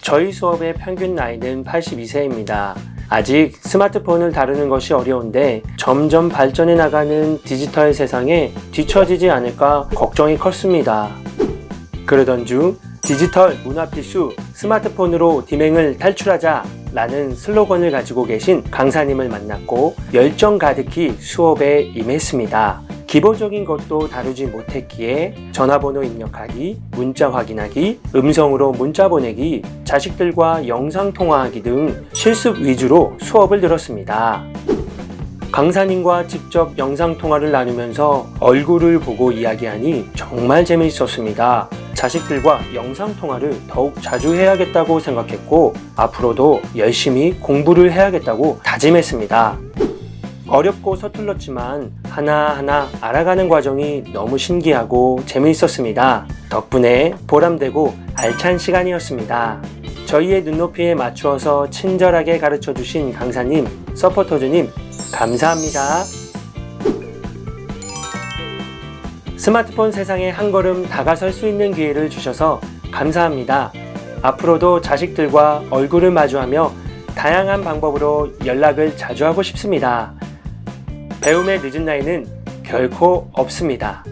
저희 수업의 평균 나이는 82세입니다. 아직 스마트폰을 다루는 것이 어려운데 점점 발전해 나가는 디지털 세상에 뒤처지지 않을까 걱정이 컸습니다. 그러던 중 디지털 문화 필수 스마트폰으로 디맹을 탈출하자 라는 슬로건을 가지고 계신 강사님을 만났고 열정 가득히 수업에 임했습니다. 기본적인 것도 다루지 못했기에 전화번호 입력하기, 문자 확인하기, 음성으로 문자 보내기, 자식들과 영상 통화하기 등 실습 위주로 수업을 들었습니다. 강사님과 직접 영상 통화를 나누면서 얼굴을 보고 이야기하니 정말 재미있었습니다. 자식들과 영상 통화를 더욱 자주 해야겠다고 생각했고 앞으로도 열심히 공부를 해야겠다고 다짐했습니다. 어렵고 서툴렀지만 하나하나 알아가는 과정이 너무 신기하고 재미있었습니다. 덕분에 보람되고 알찬 시간이었습니다. 저희의 눈높이에 맞추어서 친절하게 가르쳐 주신 강사님, 서포터즈님, 감사합니다. 스마트폰 세상에 한 걸음 다가설 수 있는 기회를 주셔서 감사합니다. 앞으로도 자식들과 얼굴을 마주하며 다양한 방법으로 연락을 자주 하고 싶습니다. 배움의 늦은 나이는 결코 없습니다.